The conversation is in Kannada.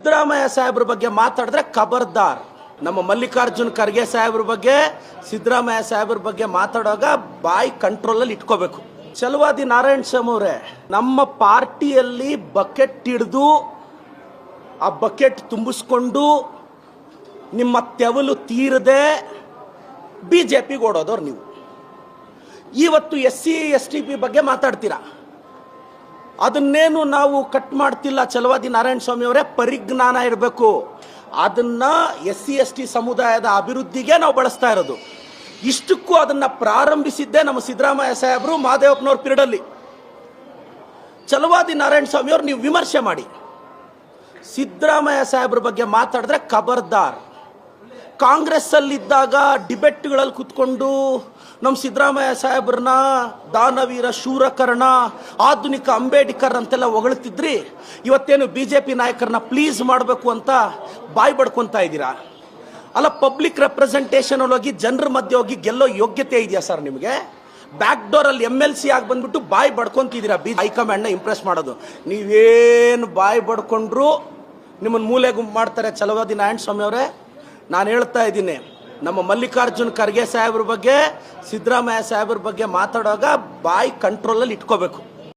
ಸಿದ್ದರಾಮಯ್ಯ ಸಾಹೇಬ್ರ ಬಗ್ಗೆ ಮಾತಾಡಿದ್ರೆ ಖಬರ್ದಾರ್. ನಮ್ಮ ಮಲ್ಲಿಕಾರ್ಜುನ್ ಖರ್ಗೆ ಸಾಹೇಬ್ರ ಬಗ್ಗೆ, ಸಿದ್ದರಾಮಯ್ಯ ಸಾಹೇಬ್ರ ಬಗ್ಗೆ ಮಾತಾಡುವಾಗ ಬಾಯಿ ಕಂಟ್ರೋಲಲ್ಲಿ ಇಟ್ಕೋಬೇಕು. ಚಲವಾದಿ ನಾರಾಯಣ ಸ್ವಾಮಿ ನಮ್ಮ ಪಾರ್ಟಿಯಲ್ಲಿ ಬಕೆಟ್ ಹಿಡಿದು, ಆ ಬಕೆಟ್ ತುಂಬಿಸ್ಕೊಂಡು, ನಿಮ್ಮ ತೆವಲು ತೀರದೆ ಬಿ ಜೆ ಪಿಗೆ ಓಡೋದವ್ರು ನೀವು. ಇವತ್ತು S C S T P ಬಗ್ಗೆ ಮಾತಾಡ್ತೀರಾ? ಅದನ್ನೇನು ನಾವು ಕಟ್ ಮಾಡ್ತಿಲ್ಲ ಚಲವಾದಿ ನಾರಾಯಣ ಸ್ವಾಮಿ ಅವರೇ, ಪರಿಜ್ಞಾನ ಇರಬೇಕು. ಅದನ್ನ ಎಸ್ ಸಿ ಎಸ್ ಟಿ ಸಮುದಾಯದ ಅಭಿವೃದ್ಧಿಗೆ ನಾವು ಬಳಸ್ತಾ ಇರೋದು. ಇಷ್ಟಕ್ಕೂ ಅದನ್ನ ಪ್ರಾರಂಭಿಸಿದ್ದೇ ನಮ್ಮ ಸಿದ್ದರಾಮಯ್ಯ ಸಾಹೇಬರು ಮಹಾದೇವಪ್ಪನವ್ರ ಅಲ್ಲಿ ಚಲವಾದಿ ನಾರಾಯಣ ಸ್ವಾಮಿ ಅವ್ರು, ನೀವು ವಿಮರ್ಶೆ ಮಾಡಿ. ಸಿದ್ದರಾಮಯ್ಯ ಸಾಹೇಬ್ರ ಬಗ್ಗೆ ಮಾತಾಡಿದ್ರೆ ಖಬರ್ದಾರ್ ಕಾಂಗ್ರೆಸ್ ಡಿಬೆಟ್ಗಳಲ್ಲಿ ಕೂತ್ಕೊಂಡು ನಮ್ಮ ಸಿದ್ದರಾಮಯ್ಯ ಸಾಹೇಬ್ರನ್ನ, ದಾನವೀರ, ಶೂರಕರ್ಣ, ಆಧುನಿಕ ಅಂಬೇಡ್ಕರ್ ಅಂತೆಲ್ಲ ಹೊಗಳ್ತಿದ್ರಿ. ಇವತ್ತೇನು ಬಿ ಜೆ ಪಿ ನಾಯಕರನ್ನ ಪ್ಲೀಸ್ ಮಾಡಬೇಕು ಅಂತ ಬಾಯ್ ಬಡ್ಕೊತಾ ಇದ್ದೀರಾ? ಅಲ್ಲ ಪಬ್ಲಿಕ್ ರೆಪ್ರೆಸೆಂಟೇಷನ್ ಹೋಗಿ ಜನರ ಮಧ್ಯೆ ಹೋಗಿ ಗೆಲ್ಲೋ ಯೋಗ್ಯತೆ ಇದೆಯಾ ಸರ್ ನಿಮಗೆ? ಬ್ಯಾಕ್ ಡೋರ್ ಅಲ್ಲಿ ಎಂ ಎಲ್ ಸಿ ಆಗಿ ಬಂದ್ಬಿಟ್ಟು ಬಾಯ್ ಬಡ್ಕೊಂತಿದ್ದೀರಾ ಬಿ ಹೈಕಮಾಂಡ್ನ ಇಂಪ್ರೆಸ್ ಮಾಡೋದು. ನೀವೇನು ಬಾಯ್ ಬಡ್ಕೊಂಡ್ರು ನಿಮ್ಮನ್ನು ಮೂಲೆ ಗುಂಪು ಮಾಡ್ತಾರೆ ಚಲವಾದಿ ನಾರಾಯಣ ಸ್ವಾಮಿ ಅವರೇ? ನಾನು ಹೇಳ್ತಾ ಇದ್ದೀನಿ, ನಮ್ಮ ಮಲ್ಲಿಕಾರ್ಜುನ್ ಖರ್ಗೆ ಸಾಹೇಬ್ರ ಬಗ್ಗೆ, ಸಿದ್ದರಾಮಯ್ಯ ಸಾಹೇಬ್ರ ಬಗ್ಗೆ ಮಾತಾಡುವಾಗ ಬಾಯಿ ಕಂಟ್ರೋಲಲ್ಲಿ ಇಟ್ಕೋಬೇಕು.